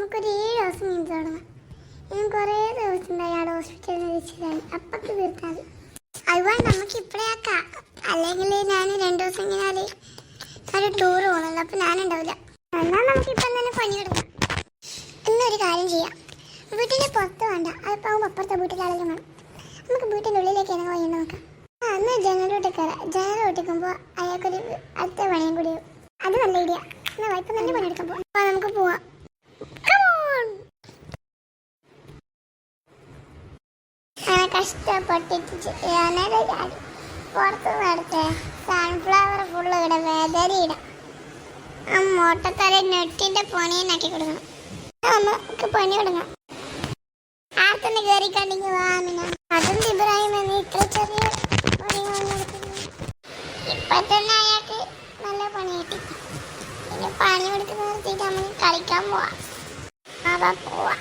ഒരു ഏഴ് ദിവസം നീന്തി തുടങ്ങാം. ഞാൻ കുറേ ദിവസം അയാളെ ഹോസ്പിറ്റലിൽ വെച്ചിട്ടാണ് അപ്പൊക്ക് തീർത്താൽ അയ്യോ നമുക്ക് ഇപ്പോഴേ ആക്കാം അല്ലെങ്കിൽ ഞാൻ രണ്ട് ദിവസം കഴിഞ്ഞാൽ ഒരു ടൂർ പോകണല്ലോ അപ്പൊ ഞാനുണ്ടാവില്ല. എന്നാൽ നമുക്ക് ഇപ്പം തന്നെ പണി കൊടുക്കാം എന്നൊരു കാര്യം ചെയ്യാം. വീട്ടിന്റെ പുറത്ത് വേണ്ട. അതിപ്പോൾ അപ്പുറത്തെ വീട്ടിലാണെങ്കിലും വേണം നമുക്ക് വീട്ടിന്റെ ഉള്ളിലേക്ക് ഇറങ്ങി വയ്യാൻ നോക്കാം. ആ എന്നാൽ ജനലോട്ട് കയറാം ജനൽ ഒട്ടിക്കുമ്പോൾ അയാൾക്കൊരു അടുത്ത പണിയും കൂടി. അത് നല്ല ഐഡിയ എന്നാൽ ഇപ്പം തന്നെ പണിയെടുക്കാൻ അപ്പോൾ നമുക്ക് പോവാം. അങ്ങനെ കഷ്ടപ്പെട്ടിട്ട് ചെയ്യാനൊരു കാര്യം പുറത്ത് നടത്തേ. സൺഫ്ലവർ ഫുള്ള് ഇവിടെ വേദനയിട. ആ മോട്ടത്തല നെട്ടിന്റെ പണിയെന്നാക്കി കൊടുക്കണം. നമുക്ക് പണി തുടങ്ങാം. ആർക്കൊന്ന് കയറി കണ്ടെങ്കിൽ വാമിന അതും ഇബ്രാഹിം എന്ന് ഇത്ര ചെറിയ പണി ഇപ്പൊ തന്നെ അയാൾക്ക് നല്ല പണി കിട്ടി. പിന്നെ പണി കൊടുക്കുന്ന നിർത്തിയിട്ട് നമുക്ക് കളിക്കാൻ പോവാം. അതാ പോവാം.